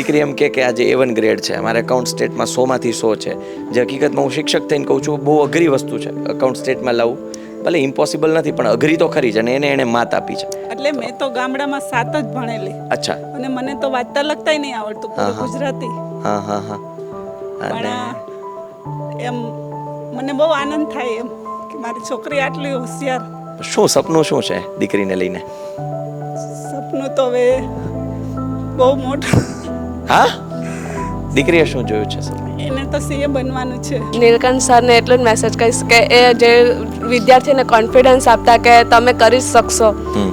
દીકરી એમ કે કે આજે એ વન ગ્રેડ છે મારે એકાઉન્ટ સ્ટેટમાં સોમાંથી સો છે. જે હકીકતમાં હું શિક્ષક થઈને કહું છું બહુ અઘરી વસ્તુ છે એકાઉન્ટ સ્ટેટમાં લાવવું. ભલે ઇમ્પોસિબલ નથી પણ અઘરી તો ખરી છે અને એને એણે માત આપી છે. એટલે મેં તો ગામડામાં સાત જ ભણેલી. અચ્છા. અને મને તો વાંચતા લખતા નહીં આવડતું ગુજરાતી. હા હા હા. પણ અને એમ મને બહુ આનંદ થાય એમ કે મારી છોકરી આટલી હોશિયાર. શું સપનું શું છે દીકરીને લઈને? સપનું તો હવે બહુ મોટું. હા? દીકરીએ શું જોયું છે એને તો સીએ બનવાનું છે. નીલકંઠ સરને એટલો જ મેસેજ કહીશ કે એ જે વિદ્યાર્થીને કોન્ફિડન્સ આપતા કે તમે કરી શકશો.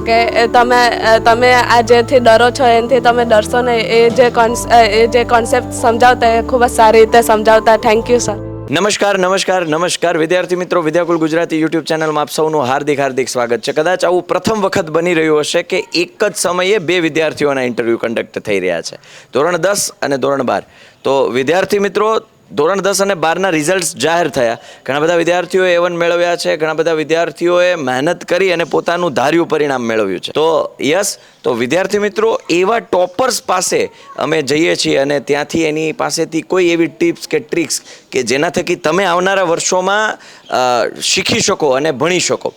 કે એ તમે તમે આ જેથી ડરો છો એનાથી તમે ડરશો ને એ જે કોન્સ એ જે કોન્સેપ્ટ સમજાવતા એ ખૂબ જ સારી રીતે સમજાવતા. થેન્ક યુ સર નમસ્કાર નમસ્કાર નમસ્કાર. વિદ્યાર્થી મિત્રો, વિદ્યાકુલ ગુજરાતી યુટ્યુબ ચેનલમાં આપ સૌનું હાર્દિક હાર્દિક સ્વાગત છે. કદાચ આવું પ્રથમ વખત બની રહ્યું હશે કે એક જ સમયે બે વિદ્યાર્થીઓના ઇન્ટરવ્યૂ કન્ડક્ટ થઈ રહ્યા છે. ધોરણ દસ અને ધોરણ બાર. તો વિદ્યાર્થી મિત્રો ધોરણ દસ અને બારના રિઝલ્ટ્સ જાહેર થયા. ઘણા બધા વિદ્યાર્થીઓએ એવન મેળવ્યા છે, ઘણા બધા વિદ્યાર્થીઓએ મહેનત કરી અને પોતાનું ધાર્યું પરિણામ મેળવ્યું છે. તો યસ, તો વિદ્યાર્થી મિત્રો, એવા ટોપર્સ પાસે અમે જઈએ છીએ અને ત્યાંથી એની પાસેથી કોઈ એવી ટિપ્સ કે ટ્રિક્સ કે જેના થકી તમે આવનારા વર્ષોમાં શીખી શકો અને ભણી શકો.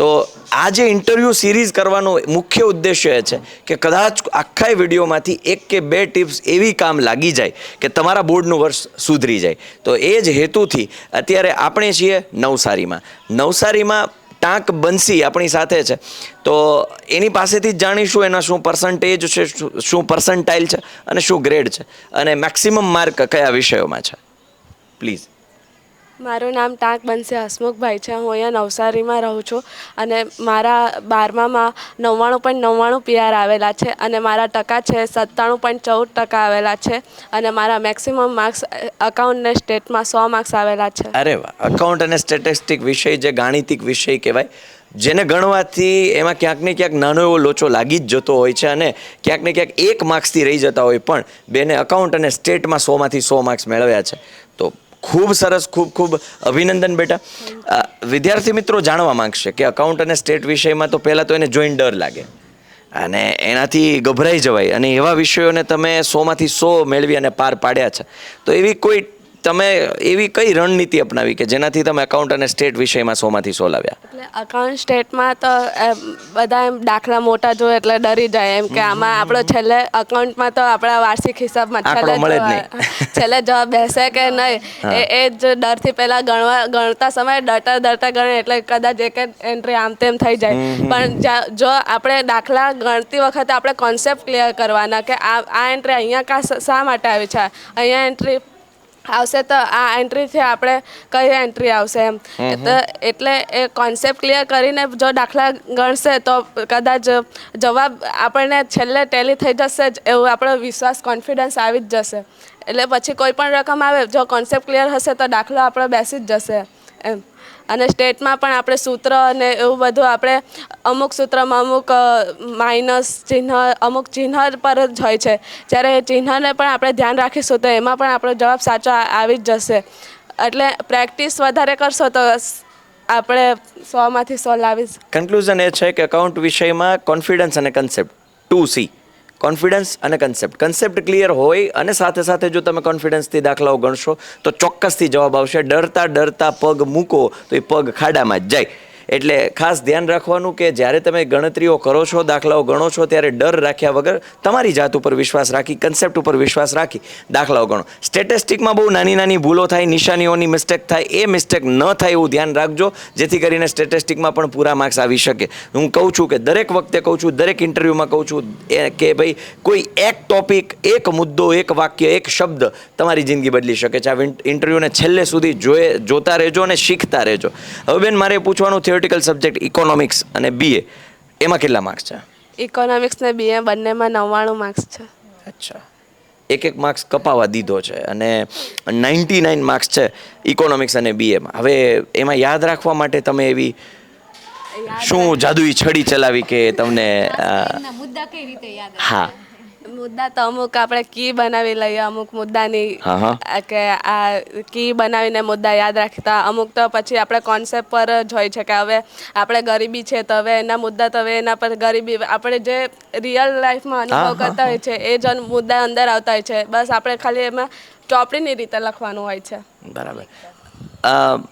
તો આ જે ઇન્ટરવ્યૂ સિરીઝ કરવાનો મુખ્ય ઉદ્દેશ્ય એ છે કે કદાચ આખા વિડીયોમાંથી એક કે બે ટિપ્સ એવી કામ લાગી જાય કે તમારા બોર્ડનું વર્ષ સુધરી જાય. તો એ જ હેતુથી અત્યારે આપણે છીએ નવસારીમાં. નવસારીમાં ટાંક બંસી આપણી સાથે છે. તો એની પાસેથી જ જાણીશું એના શું પર્સન્ટેજ છે, શું- પર્સન્ટાઇલ છે અને શું ગ્રેડ છે અને મેક્સિમમ માર્ક કયા વિષયોમાં છે. પ્લીઝ મારું નામ ટાંક બનશે, હસમુખભાઈ છે. હું અહીંયા નવસારીમાં રહું છું અને મારા બારમામાં નવ્વાણું પોઈન્ટ નવ્વાણું પીઆર આવેલા છે અને મારા ટકા છે સત્તાણું પોઈન્ટ ચૌદ ટકા આવેલા છે અને મારા મેક્સિમમ માર્ક્સ અકાઉન્ટ ને સ્ટેટમાં સો માર્ક્સ આવેલા છે. અરે અકાઉન્ટ અને સ્ટેટિસ્ટિક વિષય જે ગાણિતિક વિષય કહેવાય, જેને ગણવાથી એમાં ક્યાંક ને ક્યાંક નાનો એવો લોચો લાગી જ જતો હોય છે અને ક્યાંક ને ક્યાંક એક માર્ક્સથી રહી જતા હોય પણ બેને અકાઉન્ટ અને સ્ટેટમાં સોમાંથી સો માર્ક્સ મેળવ્યા છે. ખૂબ સરસ, ખૂબ ખૂબ અભિનંદન બેટા. વિદ્યાર્થી મિત્રો જાણવા માંગશે કે અકાઉન્ટ અને સ્ટેટ વિષયમાં તો પહેલાં તો એને જોઈન ડર લાગે. અને એનાથી ગભરાઈ જવાય. અને એવા વિષયોને તમે સોમાંથી સો મેળવી અને પાર પાડ્યા છે. તો એવી કોઈ તમે એવી કઈ રણનીતિ અપનાવી કે જેનાથી તમે અકાઉન્ટ અને સ્ટેટ વિષયમાં સોમાંથી સો લાવ્યા? એટલે અકાઉન્ટ સ્ટેટમાં તો એમ બધા એમ દાખલા મોટા જોઈએ એટલે ડરી જાય એમ કે આમાં આપણો છેલ્લે અકાઉન્ટમાં તો આપણા વાર્ષિક હિસાબમાં છેલ્લે મળે જ નહીં. છેલ્લે જવાબ બેસે કે નહીં. એ એ જ ડરથી પહેલાં ગણવા ગણતા સમયે ડરતા ડરતા ગણે એટલે કદાચ એક એન્ટ્રી આમ તેમ થઈ જાય. પણ જો આપણે દાખલા ગણતી વખતે આપણે કોન્સેપ્ટ ક્લિયર કરવાના કે આ આ એન્ટ્રી અહીંયા કા શા માટે આવી છે? અહીંયા એન્ટ્રી આવશે તો આ એન્ટ્રીથી આપણે કઈ એન્ટ્રી આવશે એમ. તો એટલે એ કોન્સેપ્ટ ક્લિયર કરીને જો દાખલા ગણશે તો કદાચ જવાબ આપણને છેલ્લે ટેલી થઈ જશે જ એવું આપણો વિશ્વાસ કોન્ફિડન્સ આવી જ જશે. એટલે પછી કોઈ પણ રકમ આવે જો કોન્સેપ્ટ ક્લિયર હશે તો દાખલો આપણો બેસી જ જશે એમ. અને સ્ટેટમાં પણ આપણે સૂત્ર અને એવું બધું આપણે અમુક સૂત્રમાં અમુક માઇનસ ચિહ્ન, અમુક ચિહ્ન પર જ હોય છે. જ્યારે ચિહ્નને પણ આપણે ધ્યાન રાખીશું તો એમાં પણ આપણો જવાબ સાચો આવી જ જશે. એટલે પ્રેક્ટિસ વધારે કરશો તો આપણે સોમાંથી સો લાવીશ કન્ક્લુઝન એ છે કે અકાઉન્ટ વિષયમાં કોન્ફિડન્સ અને કન્સેપ્ટ ટુ સી કોન્ફિડન્સ અને કન્સેપ્ટ કન્સેપ્ટ ક્લિયર હોય અને સાથે સાથે જો તમે કોન્ફિડન્સથી દાખલાઓ ગણશો, તો ચોક્કસથી જવાબ આવશે, ડરતા ડરતા પગ મૂકો, તો એ પગ ખાડામાં જ જાય. એટલે ખાસ ધ્યાન રાખવાનું કે જ્યારે તમે ગણતરીઓ કરો છો, દાખલાઓ ગણો છો, ત્યારે ડર રાખ્યા વગર તમારી જાત ઉપર વિશ્વાસ રાખી કન્સેપ્ટ ઉપર વિશ્વાસ રાખી દાખલાઓ ગણો. સ્ટેટિસ્ટિકમાં બહુ નાની નાની ભૂલો થાય, નિશાનીઓની મિસ્ટેક થાય, એ મિસ્ટેક ન થાય એવું ધ્યાન રાખજો, જેથી કરીને સ્ટેટિસ્ટિકમાં પણ પૂરા માર્ક્સ આવી શકે. હું કહું છું કે દરેક વખતે કહું છું, દરેક ઇન્ટરવ્યૂમાં કહું છું કે ભાઈ, કોઈ એક ટોપિક એક મુદ્દો, એક વાક્ય, એક શબ્દ તમારી જિંદગી બદલી શકે છે. આ ઇન્ટરવ્યૂને છેલ્લે સુધી જોએ જોતા રહેજો અને શીખતા રહેજો. હવે બેન, મારે પૂછવાનું થિયોરિટિકલ સબ્જેક્ટ ઇકોનોમિક્સ અને બીએ એમાં કેટલા માર્ક્સ છે? ઇકોનોમિક્સ ને બીએ બંનેમાં નવ્વાણું માર્ક્સ છે. અચ્છા. એક એક માર્ક્સ કપાવા દીધો છે અને નાઇન્ટી નાઇન માર્ક્સ છે ઇકોનોમિક્સ અને બીએમાં હવે એમાં યાદ રાખવા માટે તમે એવી શું જાદુઈ છડી ચલાવી કે તમને મુદ્દા કઈ રીતે યાદ હા. મુદ્દા તો અમુક આપણે કી બનાવી લઈએ અમુક મુદ્દાની. કે આ કી બનાવીને મુદ્દા યાદ રાખતા. અમુક તો પછી આપણે કોન્સેપ્ટ પર જ હોય છે કે હવે આપણે ગરીબી છે તો હવે એના મુદ્દા તો હવે એના પર ગરીબી. આપણે જે રિયલ લાઈફમાં અનુભવ કરતા હોય છે એ જ મુદ્દા અંદર આવતા હોય છે. બસ આપણે ખાલી એમાં ચોપડીની રીતે લખવાનું હોય છે. બરાબર.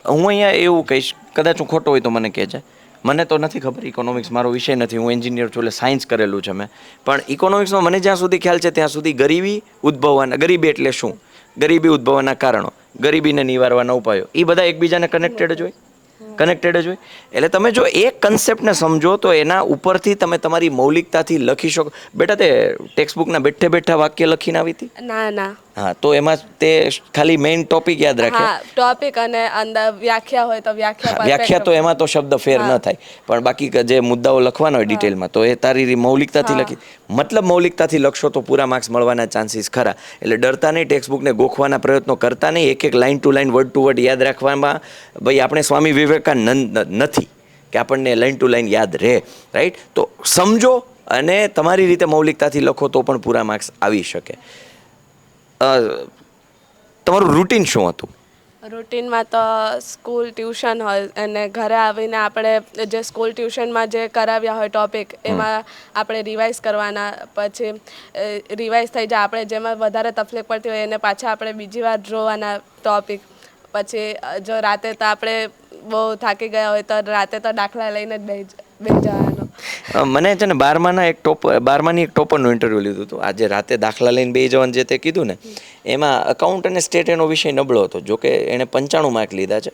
હું અહીંયા એવું કહીશ કદાચ હું ખોટો હોય તો મને કહેજે. મને તો નથી ખબર ઇકોનોમિક્સ મારો વિષય નથી, હું એન્જિનિયર છું એટલે સાયન્સ કરેલું છે મેં. પણ ઇકોનોમિક્સમાં મને જ્યાં સુધી ખ્યાલ છે ત્યાં સુધી ગરીબી ઉદ્ભવવાના, ગરીબી એટલે શું? ગરીબી ઉદ્ભવવાના કારણો, ગરીબીને નિવારવાના ઉપાયો એ બધા એકબીજાને કનેક્ટેડ જ હોય. કનેક્ટેડ જ હોય. એટલે તમે જો એક કન્સેપ્ટને સમજો તો એના ઉપરથી તમે તમારી મૌલિકતાથી લખી શકો. બેટા તે ટેક્સ્ટબુકના બેઠે બેઠા વાક્ય લખીને આવી હતી? ના ના. હા તો એમાં તે ખાલી મેઇન ટોપિક યાદ રાખે. ટોપિક અને અંદર વ્યાખ્યા હોય તો વ્યાખ્યા વ્યાખ્યા તો એમાં તો શબ્દ ફેર ન થાય. પણ બાકી કે જે મુદ્દાઓ લખવાના હોય ડિટેલમાં તો એ તારી મૌલિકતાથી લખી. મતલબ મૌલિકતાથી લખશો તો પૂરા માર્ક્સ મળવાના ચાન્સીસ ખરા. એટલે ડરતા નહીં ટેક્સ્ટબુકને ગોખવાના પ્રયત્નો કરતા નહીં. એક એક line to line word to word યાદ રાખવામાં. ભાઈ આપણે સ્વામી વિવેકાનંદ નથી કે આપણને લાઇન ટુ લાઇન યાદ રહે રાઈટ તો સમજો અને તમારી રીતે મૌલિકતાથી લખો તો પણ પૂરા માર્ક્સ આવી શકે. તમારું રૂટીન શું હતું? રૂટીનમાં તો સ્કૂલ ટ્યુશન હોય અને ઘરે આવીને આપણે જે સ્કૂલ ટ્યુશનમાં જે કરાવ્યા હોય ટોપિક એમાં આપણે રિવાઇઝ કરવાના. પછી રિવાઇઝ થઈ જાય. આપણે જેમાં વધારે તકલીફ પડતી હોય એને પાછા આપણે બીજી વાર જોવાના ટોપિક પછી જો રાતે તો આપણે બહુ થાકી ગયા હોય તો રાતે તો દાખલા લઈને જ બેસી જવાનું મને છે ને બારમાના એક ટોપ બારમાની એક ટોપરનું ઇન્ટરવ્યૂ લીધું હતું. આજે રાતે દાખલા લઈને બે જવાનું જે તે કીધું ને, એમાં અકાઉન્ટ અને સ્ટેટ એનો વિષય નબળો હતો. જો કે એણે પંચાણું માર્ક લીધા છે.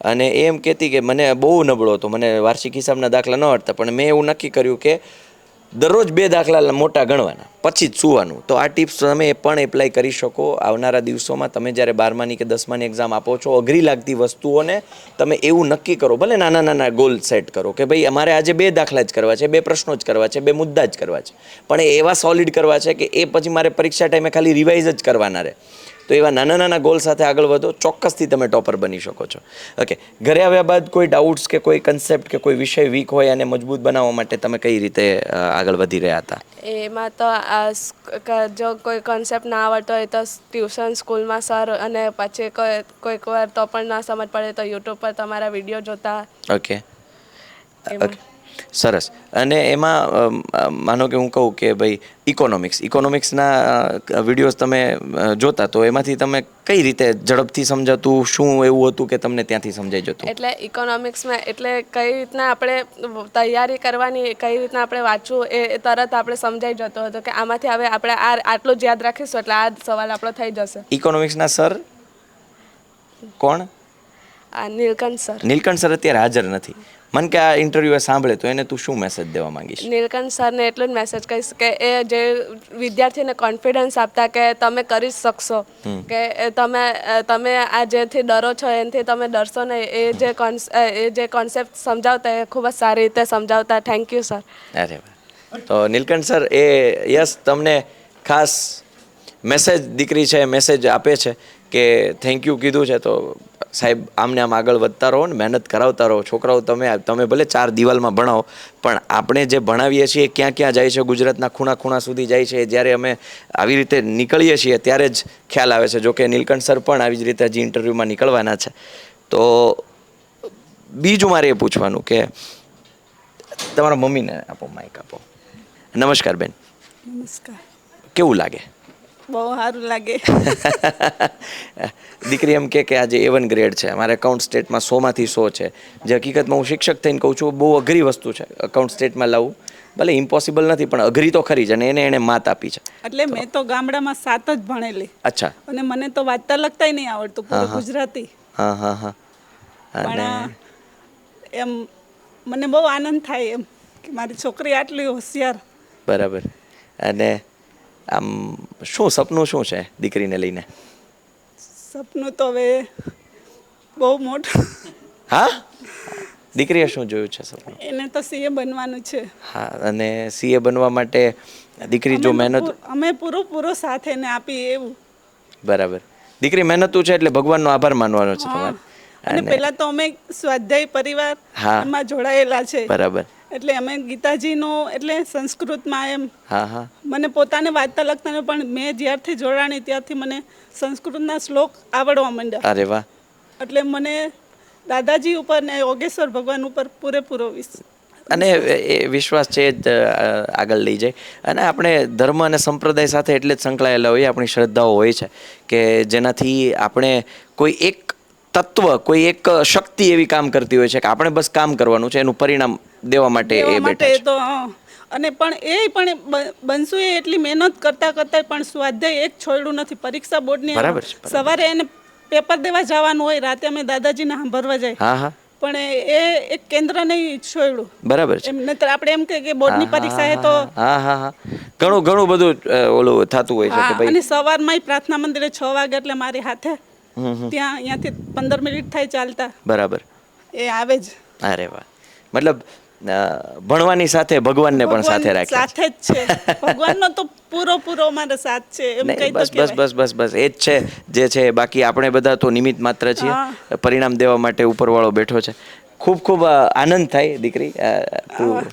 અને એમ કહેતી કે મને બહુ નબળો હતો. મને વાર્ષિક હિસાબના દાખલા ન આવડતા પણ મેં એવું નક્કી કર્યું કે દરરોજ બે દાખલા મોટા ગણવાના. પછી જ સુવાનું. તો આ ટિપ્સ તમે પણ એપ્લાય કરી શકો. આવનારા દિવસોમાં તમે જ્યારે બારમાની કે દસમાની એક્ઝામ આપો છો, અઘરી લાગતી વસ્તુઓને તમે એવું નક્કી કરો. ભલે નાના નાના ગોલ સેટ કરો કે ભાઈ અમારે આજે બે દાખલા જ કરવા છે, બે પ્રશ્નો જ કરવા છે, બે મુદ્દા જ કરવા છે. પણ એ એવા સોલિડ કરવા છે કે એ પછી મારે પરીક્ષા ટાઈમે ખાલી રિવાઇઝ જ કરવાના રહે. તો એવા નાના નાના ગોલ સાથે આગળ વધો ચોક્કસથી તમે ટોપર બની શકો છો. ઓકે ઘરે આવ્યા બાદ કોઈ ડાઉટ્સ કે કોઈ કન્સેપ્ટ કે કોઈ વિષય વીક હોય અને મજબૂત બનાવવા માટે તમે કઈ રીતે આગળ વધી રહ્યા હતા? એમાં તો જો કોઈ કોન્સેપ્ટ ના આવડતો હોય તો ટ્યુશન સ્કૂલમાં સર અને પછી કોઈ કોઈક વાર તો પણ ના સમજ પડે તો યુટ્યુબ પર તમારા વીડિયો જોતા. ઓકે ઓકે સરસ. અને એમાં માનો કે હું કહું કે ભાઈ ઇકોનોમિક્સ ઇકોનોમિક્સના વિડીયોઝ તમે જોતા તો એમાંથી તમે કઈ રીતે ઝડપથી સમજાતું શું એવું હતું કે તમને ત્યાંથી સમજાઈ જતું? એટલે ઇકોનોમિક્સમાં એટલે કઈ રીતના આપણે તૈયારી કરવાની કઈ રીતના આપણે વાંચવું એ તરત આપણે સમજાઈ જતો હતો કે આમાંથી હવે આપણે આ આટલું જ યાદ રાખીશું એટલે આ સવાલ આપણો થઈ જશે. ઇકોનોમિક્સના સર? કોણ? આ નીલકંઠ સર. નીલકંઠ સર અત્યારે હાજર નથી. મન કે આ ઇન્ટરવ્યુ સાંભળે તો એને તું શું મેસેજ દેવા માંગીશ? નીલકંઠ સરને એટલું જ મેસેજ કહીશ કે એ જે વિદ્યાર્થીને કોન્ફિડન્સ આપતા કે તમે કરી શકશો. કે તમે તમે આ જેથી ડરો છો એનાથી તમે ડરશો ને એ જે એ જે કોન્સેપ્ટ સમજાવતા એ ખૂબ જ સારી રીતે સમજાવતા. થેન્ક યુ સર અરે તો નીલકંઠ સર એ યસ તમને ખાસ મેસેજ દીકરી છે મેસેજ આપે છે. કે થેન્ક યુ કીધું છે તો સાહેબ આમને આમ આગળ વધતા રહો ને મહેનત કરાવતા રહો. છોકરાઓ તમે તમે ભલે ચાર દિવાલમાં ભણાવો પણ આપણે જે ભણાવીએ છીએ એ ક્યાં ક્યાં જાય છે? ગુજરાતના ખૂણા ખૂણા સુધી જાય છે. જ્યારે અમે આવી રીતે નીકળીએ છીએ ત્યારે જ ખ્યાલ આવે છે. જોકે નીલકંઠ સર પણ આવી જ રીતે હજી ઇન્ટરવ્યૂમાં નીકળવાના છે. તો બીજું મારે એ પૂછવાનું કે તમારા મમ્મીને આપો માઇક આપો. નમસ્કાર બેન. નમસ્કાર. કેવું લાગે? બહુ સારું લાગે. દીકરી એમ કે કે આજે એવન ગ્રેડ છે. મારે અકાઉન્ટ સ્ટેટમાં સોમાંથી સો છે. જે હકીકતમાં હું શિક્ષક થઈને કહું છું બહુ અઘરી વસ્તુ છે અકાઉન્ટ સ્ટેટમાં લાવવું. ભલે ઇમ્પોસિબલ નથી પણ અઘરી તો ખરી જ અને એને એને માત આપી છે. એટલે મેં તો ગામડામાં સાત જ ભણેલી. અચ્છા. અને મને તો વાંચતા લખતા નહીં આવડતું પૂરું ગુજરાતી. હા હા હા. પણ અને એમ મને બહુ આનંદ થાય એમ કે મારી છોકરી આટલી હોશિયાર. બરાબર. અને આમ શું સપનું શું છે દીકરીને લઈને? સપનું તો હવે બહુ મોટું. હા? દીકરીએ શું જોયું છે સપનું? એને તો સીએ બનવાનું છે. હા અને સીએ બનવા માટે દીકરી જો મહેનત અમે પૂરો પૂરો સાથે એને આપીએ એવું. બરાબર. દીકરી મહેનતું છે એટલે ભગવાનનો આભાર માનવાનો છે તમારે. અને અને પહેલા તો અમે સ્વાધ્યાય પરિવાર હા. એમાં જોડાયેલા છે. બરાબર. એટલે અમે ગીતાજીનો એટલે સંસ્કૃતમાં એમ હા હા. મને પોતાને વાંચતા લખતા પણ મેં જ્યારથી જોડાણી ત્યારથી મને સંસ્કૃતના શ્લોક આવડવા માંડ્યા. અરે વાહ. એટલે મને દાદાજી ઉપર ને યોગેશ્વર ભગવાન ઉપર પૂરેપૂરો વિશ્વાસ અને એ વિશ્વાસ છે જ આગળ લઈ જાય. અને આપણે ધર્મ અને સંપ્રદાય સાથે એટલે જ સંકળાયેલા હોઈએ આપણી શ્રદ્ધાઓ હોય છે. કે જેનાથી આપણે કોઈ એક તત્વ કોઈ એક શક્તિ એવી કામ કરતી હોય છે કે આપણે બસ કામ કરવાનું છે એનું પરિણામ દેવા માટે એ બેઠા તો અને પણ એ પણ બંસુએ એટલી મહેનત કરતા કરતા પણ સ્વાધ્યાય એક છોડ્યું નથી. પરીક્ષા બોર્ડની. સવારે એને પેપર દેવા જવાનું હોય રાતે અમે દાદાજીને સાંભળવા જાય. હા હા. પણ એ એક કેન્દ્ર નહીં છોડ્યું. બરાબર છે. એમ નહીતર આપણે એમ કે બોર્ડની પરીક્ષા એ તો હા હા હા ઘણું ઘણું બધું ઓલું થતું હોય છે હા કે ભાઈ અને સવારમાં પ્રાર્થના મંદિરે છ વાગે એટલે મારી હાથે ત્યાં અહીંયાથી પંદર મિનિટ થાય ચાલતા. બરાબર. એ આવે જ. અરે વાહ. મતલબ ભણવાની સાથે ભગવાનને પણ સાથે રાખે સાથે જ છે. ભગવાનનો તો પૂરો પૂરો મારો સાથ છે એમ કહી કઈ બસ બસ બસ બસ બસ એ જ છે જે છે બાકી આપણે બધા તો નિમિત્ત માત્ર છીએ. પરિણામ દેવા માટે ઉપરવાળો બેઠો છે. ખૂબ ખૂબ આનંદ થાય દીકરી. તું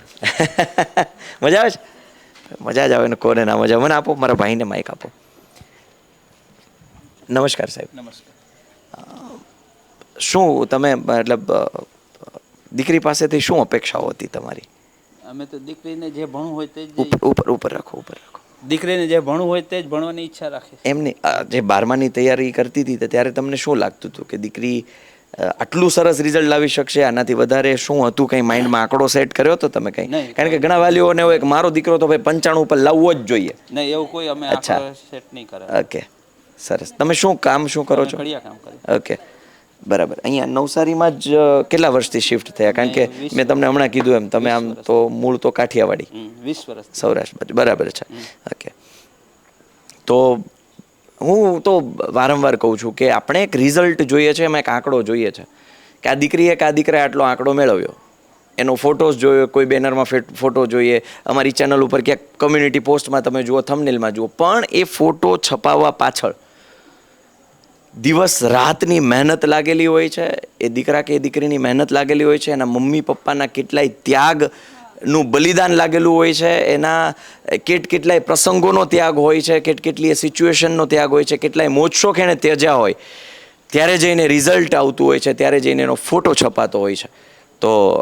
મજા આવે છે? મજા જ આવે ને કોને ના મજા મને આપો મારા ભાઈને માઇક આપો. નમસ્કાર સાહેબ. નમસ્કાર. શું તમે મતલબ દીકરી પાસેથી શું અપેક્ષાઓ હતી તમારી? અમે તો દીકરીને જે ભણવું હોય તે જ ઉપર ઉપર રાખો ઉપર રાખો. દીકરીને જે ભણવું હોય તે જ ભણવાની ઈચ્છા રાખે એમની જે બારમાની તૈયારી કરતી હતી તો ત્યારે તમને શું લાગતું હતું કે દીકરી આટલું સરસ રિઝલ્ટ લાવી શકશે? આનાથી વધારે શું હતું? કંઈ માઇન્ડમાં આંકડો સેટ કર્યો હતો તમે કંઈ. કારણ કે ઘણા વાલીઓને હોય કે મારો દીકરો તો ભાઈ પંચાણું ઉપર લાવવો જ જોઈએ. નહીં એવું કોઈ અમે અચ્છા. આંકડો સેટ નહીં કરે ઓકે. સરસ. તમે શું કામ શું કરો છો? ઓકે. બરાબર. અહીંયા નવસારીમાં જ કેટલા વર્ષથી શિફ્ટ થયા? કારણ કે મેં તમને હમણાં કીધું એમ તમે આમ તો મૂળ તો કાઠિયાવાડી. વીસ વર્ષ. સૌરાષ્ટ્ર બાજુ બરાબર છે. ઓકે. તો હું તો વારંવાર કહું છું કે આપણે એક રિઝલ્ટ જોઈએ છે એમાં એક આંકડો જોઈએ છે. કે આ દીકરીએ કે આ દીકરાએ આટલો આંકડો મેળવ્યો? એનો ફોટોસ જોયો કોઈ બેનરમાં ફોટો જોઈએ? અમારી ચેનલ ઉપર ક્યાંક કમ્યુનિટી પોસ્ટમાં તમે જુઓ થંબનેલમાં જુઓ. પણ એ ફોટો છપાવવા પાછળ દિવસ રાતની મહેનત લાગેલી હોય છે, એ દીકરા કે એ દીકરીની મહેનત લાગેલી હોય છે, એના મમ્મી પપ્પાના કેટલાય ત્યાગનું બલિદાન લાગેલું હોય છે, એના કેટ કેટલાય પ્રસંગોનો ત્યાગ હોય છે, કેટ કેટલી સિચ્યુએશનનો ત્યાગ હોય છે, કેટલાય મોજશોખ એણે ત્યજ્યા હોય. ત્યારે જઈને રિઝલ્ટ આવતું હોય છે, ત્યારે જઈને એનો ફોટો છપાતો હોય છે. તો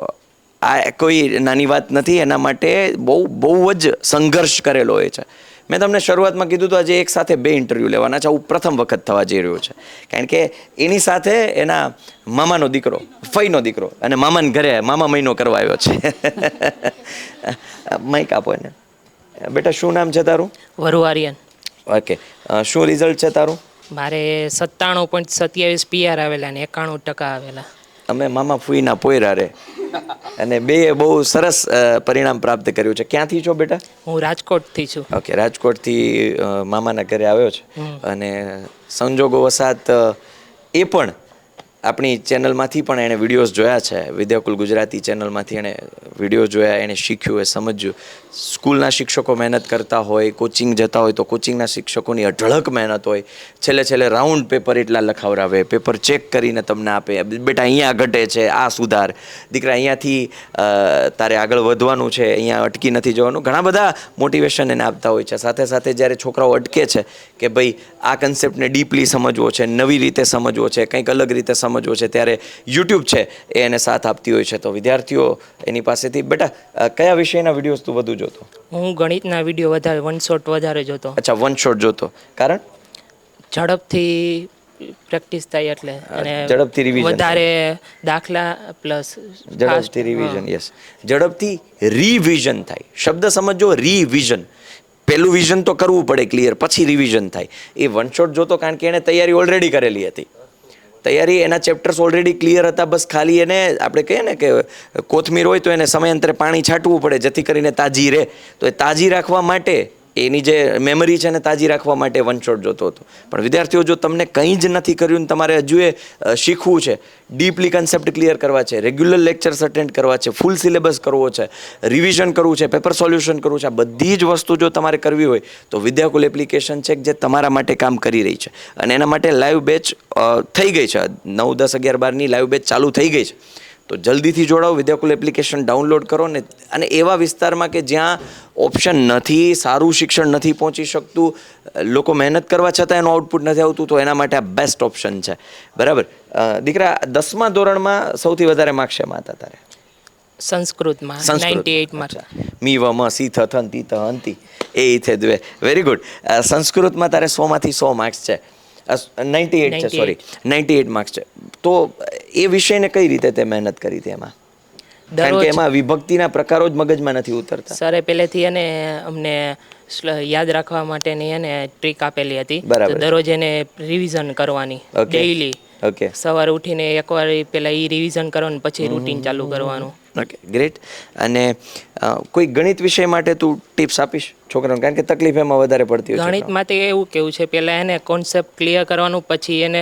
આ કોઈ નાની વાત નથી, એના માટે બહુ બહુ જ સંઘર્ષ કરેલો હોય છે. મેં તમને શરૂઆતમાં કીધું હતું આજે એક સાથે બે ઇન્ટરવ્યૂ લેવાના છે. આવું પ્રથમ વખત થવા જઈ રહ્યું છે. કારણ કે એની સાથે એના મામાનો દીકરો ફઈનો દીકરો અને મામાને ઘરે મામા મહિનો કરવા આવ્યો છે. માઇક આપો એને. બેટા શું નામ છે તારું? વરુવારિયન. ઓકે શું રિઝલ્ટ છે તારું? મારે સત્તાણું પોઈન્ટ સત્યાવીસ પીઆર આવેલા ને એકાણું ટકા આવેલા. અમે મામા ફૂઈના પોયરા રે. અને બે બહુ સરસ પરિણામ પ્રાપ્ત કર્યું છે. ક્યાંથી છો બેટા? હું રાજકોટથી છું. ઓકે રાજકોટથી મામાના ઘરે આવ્યો છે. અને સંજોગો વસાત એ પણ આપણી ચેનલમાંથી પણ એણે વિડીયોઝ જોયા છે. વિદ્યાકુલ ગુજરાતી ચેનલમાંથી એણે વીડિયો જોયા, એણે શીખ્યું, એ સમજ્યું. સ્કૂલના શિક્ષકો મહેનત કરતા હોય, કોચિંગ જતા હોય તો કોચિંગના શિક્ષકોની અઢળક મહેનત હોય. છેલ્લે છેલ્લે રાઉન્ડ પેપર એટલા લખાવરાવે, પેપર ચેક કરીને તમને આપે. બેટા, અહીંયા ઘટે છે, આ સુધાર. દીકરા, અહીંયાથી તારે આગળ વધવાનું છે, અહીંયા અટકી નથી જવાનું. ઘણા બધા મોટિવેશન એને આપતા હોય છે. સાથે સાથે જ્યારે છોકરાઓ અટકે છે કે ભાઈ આ કન્સેપ્ટને ડીપલી સમજવો છે, નવી રીતે સમજવો છે, કંઈક અલગ રીતે સમજવો છે ત્યારે યુટ્યુબ છે એ એને સાથ આપતી હોય છે. તો વિદ્યાર્થીઓ એની પાસેથી બેટા કયા વિષયના વિડીયોઝ તું વધુ જોતો? હું ગણિતના વીડિયો વધારે વન શોટ વધારે જોતો. અચ્છા વન શોટ જોતો. કારણ? ઝડપથી પ્રેક્ટિસ થાય એટલે. અને ઝડપથી રિવિઝન વધારે દાખલા પ્લસ ઝડપથી રિવિઝન યસ ઝડપથી રિવિઝન થાય. શબ્દ સમજો રિવિઝન પહેલું વિઝન તો કરવું પડે ક્લિયર પછી રિવિઝન થાય. એ વન શોટ જોતો કારણ કે એણે તૈયારી ઓલરેડી કરેલી હતી. તૈયારી, એના ચેપ્ટર્સ ઓલરેડી ક્લિયર હતા. બસ ખાલી એને આપણે કહીએ ને કે કોથમીર હોય તો એને સમયાંતરે પાણી છાંટવું પડે, જેથી કરીને તાજી રહે. તો એ તાજી રાખવા માટે એની જે મેમરી છે ને તાજી રાખવા માટે વન શોટ જોતો હતો. પણ વિદ્યાર્થીઓ, જો તમને કંઈ જ નથી કર્યું ને તમારે હજુ એ શીખવું છે ડીપલી કન્સેપ્ટ ક્લિયર કરવા છે રેગ્યુલર લેક્ચર્સ અટેન્ડ કરવા છે ફૂલ સિલેબસ કરવો છે રિવિઝન કરવું છે પેપર સોલ્યુશન કરવું છે, આ બધી જ વસ્તુ જો તમારે કરવી હોય, તો વિદ્યાકુલ એપ્લિકેશન છે જે તમારા માટે કામ કરી રહી છે. અને એના માટે લાઈવ બેચ થઈ ગઈ છે. નવ દસ અગિયાર બારની લાઈવ બેચ ચાલુ થઈ ગઈ છે. તો જલ્દીથી જોડાઓ વિદ્યાકુલ એપ્લિકેશન ડાઉનલોડ કરો ને અને એવા વિસ્તારમાં કે જ્યાં ઓપ્શન નથી સારું શિક્ષણ નથી પહોંચી શકતું લોકો મહેનત કરવા છતાં એનું આઉટપુટ નથી આવતું તો એના માટે આ બેસ્ટ ઓપ્શન છે. બરાબર? દીકરા દસમા ધોરણમાં સૌથી વધારે માર્ક્સ છે હતા તારે? સંસ્કૃતમાં સંસ્કૃત. નાઇન્ટી એઇટ માર્ક અચ્છા. મી વ મ સી થ થન તી થ હંતી એ ઈથે દ્વે વેરી ગુડ સંસ્કૃતમાં તારે સોમાંથી સો માર્ક્સ છે. નાઇન્ટી એટ છે સોરી નાઇન્ટી એટ માર્ક્સ છે. તો એ વિષયને કઈ રીતે તે મહેનત કરી હતી એમાં? કારણ કે એમાં વિભક્તિના પ્રકારો જ મગજમાં નથી ઉતરતા. સરે પહેલેથી એને અમને યાદ રાખવા માટેની એને ટ્રીક આપેલી હતી. દરરોજ એને રિવિઝન કરવાની. ડેઈલી ઓકે સવારે ઉઠીને એકવાર પહેલાં એ રિવિઝન કરવાનું પછી રૂટીન ચાલુ કરવાનું. ઓકે ગ્રેટ અને કોઈ ગણિત વિષય માટે તું ટિપ્સ આપીશ છોકરાઓને કારણ કે તકલીફ એમાં વધારે પડતી હોય ગણિત માટે એવું કેવું છે પહેલાં એને કોન્સેપ્ટ ક્લિયર કરવાનું પછી એને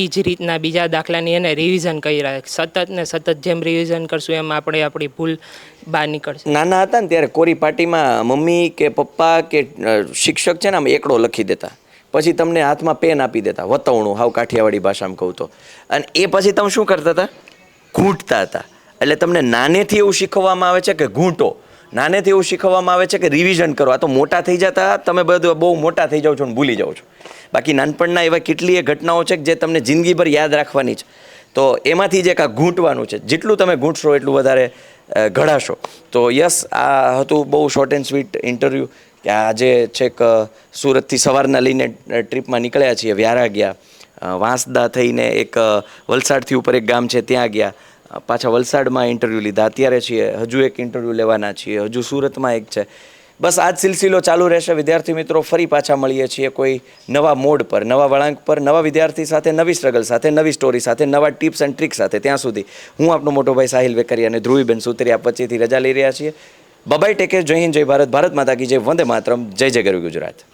એ જ રીતના બીજા દાખલાની એને રિવિઝન કરી રહ્યા સતત ને સતત જેમ રિવિઝન કરશું એમ આપણે આપણી ભૂલ બહાર નીકળશે. નાના હતા ને ત્યારે કોરી પાર્ટીમાં મમ્મી કે પપ્પા કે શિક્ષક છે ને આમ એકડો લખી દેતા. પછી તમને હાથમાં પેન આપી દેતા. વતવણું, હાવ કાઠિયાવાડી ભાષામાં કહું તો. અને એ પછી તમે શું કરતા હતા? ઘૂંટતા હતા. એટલે તમને નાનેથી એવું શીખવવામાં આવે છે કે ઘૂંટો. નાનેથી એવું શીખવવામાં આવે છે કે રિવિઝન કરો. આ તો મોટા થઈ જતા, તમે બધું બહુ મોટા થઈ જાઓ છો અને ભૂલી જાઓ છો. બાકી નાનપણના એવા કેટલીય ઘટનાઓ છે કે જે તમને જિંદગીભર યાદ રાખવાની છે. તો એમાંથી જે આ ઘૂંટવાનું છે. જેટલું તમે ઘૂંટશો એટલું વધારે ઘડાશો. તો યસ, આ હતું બહુ શોર્ટ એન્ડ સ્વીટ ઇન્ટરવ્યૂ કે આજે છેક સુરતથી સવારના લઈને ટ્રીપમાં નીકળ્યા છીએ, વ્યારા ગયા. વાંસદા થઈને એક વલસાડથી ઉપર એક ગામ છે, ત્યાં ગયા. પાછા વલસાડમાં ઇન્ટરવ્યૂ લીધા. અત્યારે છીએ, હજુ એક ઇન્ટરવ્યૂ લેવાના છીએ, હજુ સુરતમાં એક છે. બસ આ જ સિલસિલો ચાલુ રહેશે. વિદ્યાર્થી મિત્રો, ફરી પાછા મળીએ છીએ કોઈ નવા મોડ પર, નવા વળાંક પર, નવા વિદ્યાર્થી સાથે, નવી સ્ટ્રગલ સાથે, નવી સ્ટોરી સાથે, નવા ટિપ્સ એન્ડ ટ્રિક સાથે. ત્યાં સુધી હું આપનો મોટો ભાઈ સાહિલ વેકરી અને ધ્રુવીબેન સુતરિયા વચ્ચેથી રજા લઈ રહ્યા છીએ. બબાઈ ટેકે જય હિન્દ, જય ભારત. ભારત માતા કી જય, વંદે માતરમ. જય જય ગરવી ગુજરાત.